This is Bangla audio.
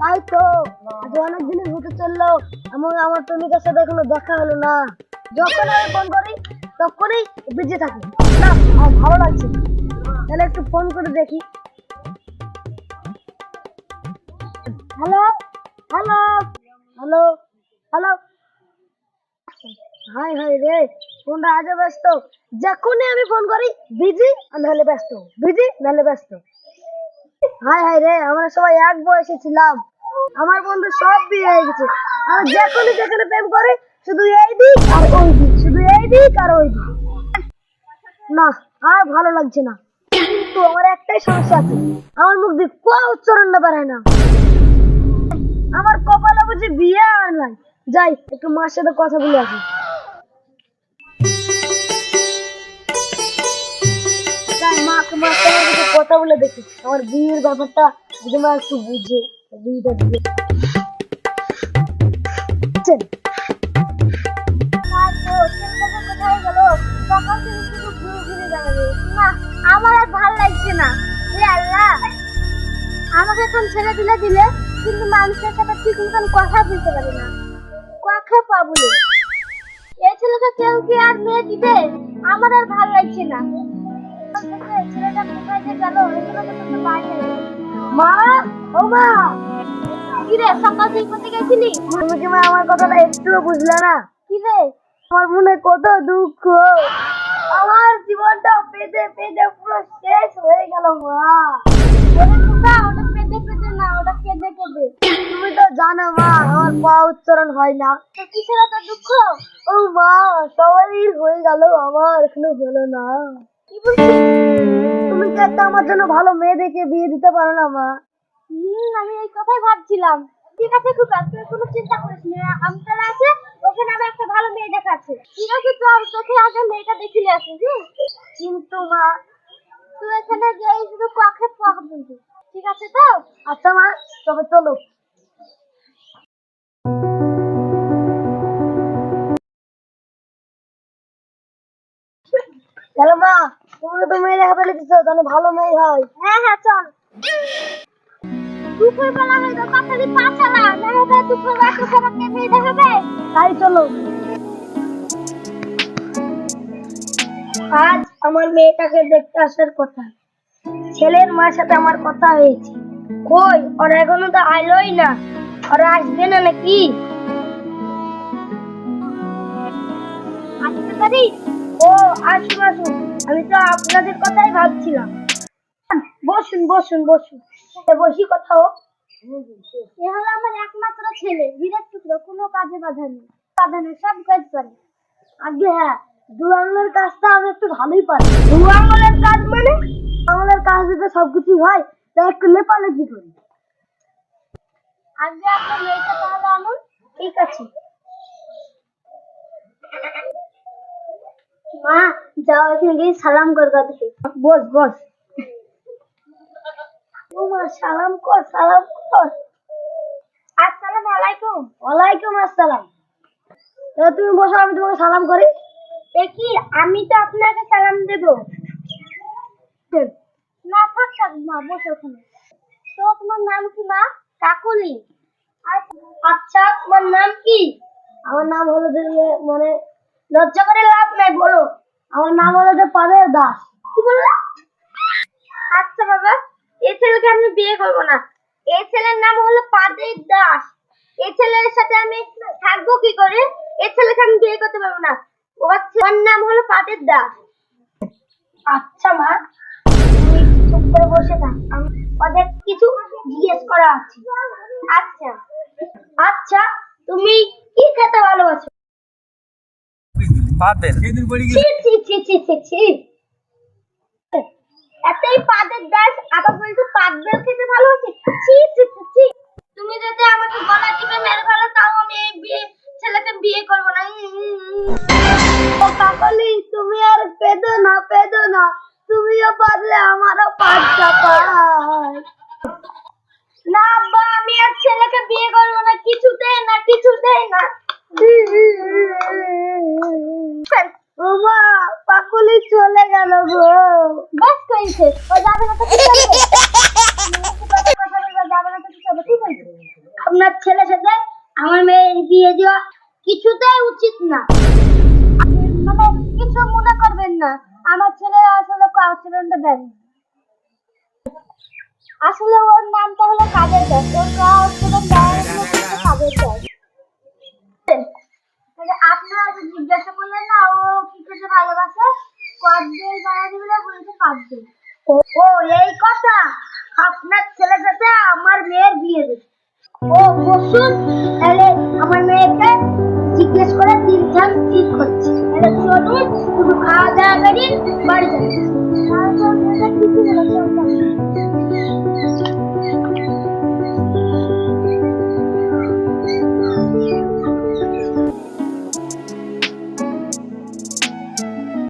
তাই তো, আজ অনেক দিনই হতে চলল, এমন আমার প্রেমিকার সাথে এখনও দেখা হলো না। যখন আমি ফোন করি, তখনই বিজি থাকি। না, আমার ভালো লাগছে তাহলে একটু ফোন করে দেখি। Hello hello hello hello hi hi রে, ফোনটা আজও ব্যস্ত। যখনই আমি ফোন করি বিজি নাহলে ব্যস্ত। বিজি নাহলে ব্যস্ত। হাই হাই রে, আমরা সবাই এক বয়সে ছিলাম। আমার বন্ধু সব বিয়ে হয়ে গেছে। আর যখনই যেখানে প্রেম করে, শুধু এই দিক আর ওই দিক, শুধু এই দিক আর ওই দিক। না, আর ভালো লাগছে না। কিন্তু আমার একটাই সমস্যা আছে। আমার মুখ দিয়ে কোয়া উচ্চারণটা বেড়ায় না। আমার কপালে বুঝি বিয়ে আর নাই। যাই, একটু মার সাথে কথা বলে আসি। মাকে মার কথা বলে দেখি। আমার বিয়ের ব্যাপারটা যদি মা একটু বুঝে। আমাকে এখন ছেড়ে দিলে দিলে কিন্তু মানুষের সাথে ঠিক মতন কথা বলতে পারি না কথা পাবুলে এই ছেলেকে কেউ কি আর মেয়ে দিবে আমার আর ভালো লাগছে না। ছেলেটা কোথায় যে গেল এখনও পর্যন্ত বাইরে মা ও মা। কি রে সকাল থেকে কোথায় গেছিলি? তুমি মা আমার কথাটা একটুও বুঝলে না। কি রে আমার মনে কত দুঃখ। আমার জীবনটা পেতে পেতে পুরো শেষ হয়ে গেল মা। ওটা পেতে পেতে না ওটা কেঁদে কেঁদে। তুমি তো জানো মা আমার পা উচ্চারণ হয় না। কিসের এত দুঃখ? ও মা সবারই হয়ে গেল আমার এখনও হলো না। কি বলছিস? তুমি কি একটা আমার জন্য ভালো মেয়ে দেখে বিয়ে দিতে পারো না মা। হুম আমি এই কথাই ভাবছিলাম। ঠিক আছে খুব তুই কোনো চিন্তা করিস না। আমতলা আছে ওখানে আমার একটা ভালো মেয়ে দেখাচ্ছে। ঠিক আছে চল তোকে আগে মেয়েটা দেখিলে আসি কিন্তু মা তুই এখানে গিয়ে শুধু কাকে পাক বলবি। ঠিক আছে তো? আচ্ছা মা তবে চলো। চলো মা। তো মেয়ে দেখাতে লিখেছো তাহলে ভালো মেয়ে হয়। হ্যাঁ হ্যাঁ চল। দুপুর বেলা হয়ে তো তাড়াতাড়ি পা চালা। না হবে দুপুর বেলা তো মেয়ে দেখাবে। তাই চলো। আজ আমার মেয়েটাকে দেখতে আসার কথা। ছেলের মার সাথে আমার কথা হয়েছে। কই? ওরা এখনও তো আইলোই না। ওরা আসবে না নাকি? আসতে পারি? ও তো আপনাদের কথাই ভাবছিলাম। বসুন বসুন বসুন। বসি কোথাও? এ হলো আমার একমাত্র ছেলে হীরের টুকরো, কোনো কাজে বাধা নেই। বাধা নেই, সব কাজ পারে। আগে হ্যাঁ দু আঙুলের কাজটা আমি একটু ভালোই পারি। দু আঙুলের কাজ মানে? আঙুলের কাজ দিতে সবকিছু হয় একটু লেপালেপি করি। আগে আপনার মেয়েটা তাহলে আনুন, ঠিক আছে। মা এখানে গিয়ে সালাম দেখি বস বস। সালাম কর সালাম কর। আলাইকুম। ওয়ালাইকুম আসসালাম। তুমি বসো, আমি তোমাকে সালাম করি। কি আমি তো আপনাকে সালাম দেব। না, থাক থাক, মা, বসো ওখানে। তো তোমার নাম কি, মা? কাকুলি। আচ্ছা তোমার নাম কি? আমার নাম হলো মানে লজ্জা করে লাভ নাই, বলো। আমার নাম হলো যে পাদের দাস। কি বললে? আচ্ছা বাবা এই ছেলেকে আমি বিয়ে করব না। এই ছেলের নাম হলো পাদের দাস। এই ছেলের সাথে আমি থাকব কি করে? এই ছেলেকে আমি বিয়ে করতে পারব না। ওর ওর নাম হলো পাদের দাস। আচ্ছা মা। তুমি চুপ করে বসে থাক। আমি ওদের কিছু জিজ্ঞেস করা আছে। আচ্ছা। আচ্ছা তুমি কি খেতে ভালোবাসো? পাবেন। সেদিন পড়ে ছি ছি ছি ছি ছি ছি। এতই পাদের দাস আবার বলছো পাদবেল খেতে ভালোবাসি? ছি ছি ছি ছি। তুমি যদি আমাকে গলা টিপে মেরে ফেলো তাও আমি এই বিয়ে ছেলেকে বিয়ে করব না। ও কাকলি তুমি আর পেদো না পেদো না। তুমিও পারলে আমারও পাঁচ চাপায় না আব্বা আমি আর ছেলেকে বিয়ে করব না কিছুতেই না কিছুতেই না। ওমা, পাকুলি চলে গেল গো। বাস কইছে ও যাবে না তো আপনার ছেলের সাথে আমার মেয়ের বিয়ে দেওয়া কিছুতেই উচিত না। মানে কিছু মনে করবেন না। আমার ছেলে আসলে কাউন্সিলরটা দেন আসলে ওর নামটা হলো কাদের দাস ওর কাউন্সিলর কাদের দাস তাহলে আপনারা জিজ্ঞাসা করলেন না, ও কি খেতে ভালোবাসে? কদবেল বানাতে বলে বলেছে পাঁচবেল ও এই কথা আপনার ছেলে সাথে আমার মেয়ের বিয়ে দেবে ও, বসুন, তাহলে আমার মেয়েকে জিজ্ঞেস করে তিন ধান ঠিক করছে। তাহলে তুমি শুধু খাওয়া দাওয়া করি, বাড়ি যাবে